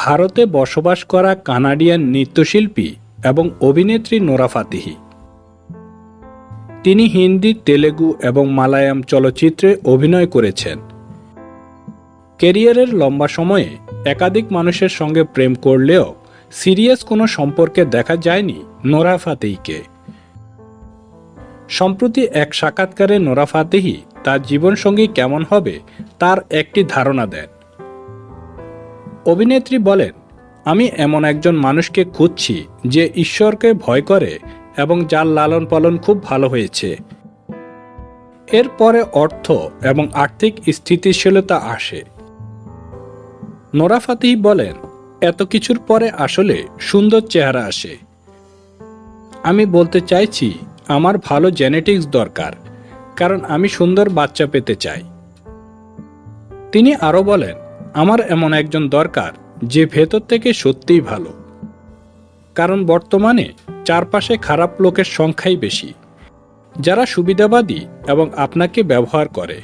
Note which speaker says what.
Speaker 1: ভারতে বসবাস করা কানাডিয়ান নৃত্যশিল্পী এবং অভিনেত্রী নোরা ফাতিহি। তিনি হিন্দি, তেলেগু এবং মালায়াম চলচ্চিত্রে অভিনয় করেছেন। কেরিয়ারের লম্বা সময়ে একাধিক মানুষের সঙ্গে প্রেম করলেও সিরিয়াস কোনো সম্পর্কে দেখা যায়নি নোরা ফাতেহিকে। সম্প্রতি এক সাক্ষাৎকারে নোরা ফাতেহি তার জীবনসঙ্গী কেমন হবে তার একটি ধারণা দেন। অভিনেত্রী বলেন, আমি এমন একজন মানুষকে খুঁজছি যে ঈশ্বরকে ভয় করে এবং যার লালন পালন খুব ভালো হয়েছে। এরপরে অর্থ এবং আর্থিক স্থিতিশীলতা আসে। নোরা ফাতিহি বলেন, এত কিছুর পরে আসলে সুন্দর চেহারা আসে। আমি বলতে চাইছি, আমার ভালো জেনেটিক্স দরকার, কারণ আমি সুন্দর বাচ্চা পেতে চাই। তিনি আরও বলেন আমার এমন একজন দরকার যে ভেতর থেকে সত্যিই ভালো। কারণ বর্তমানে চারপাশে খারাপ লোকের সংখ্যাই বেশি। যারা সুবিধাবাদী এবং আপনাকে ব্যবহার করে।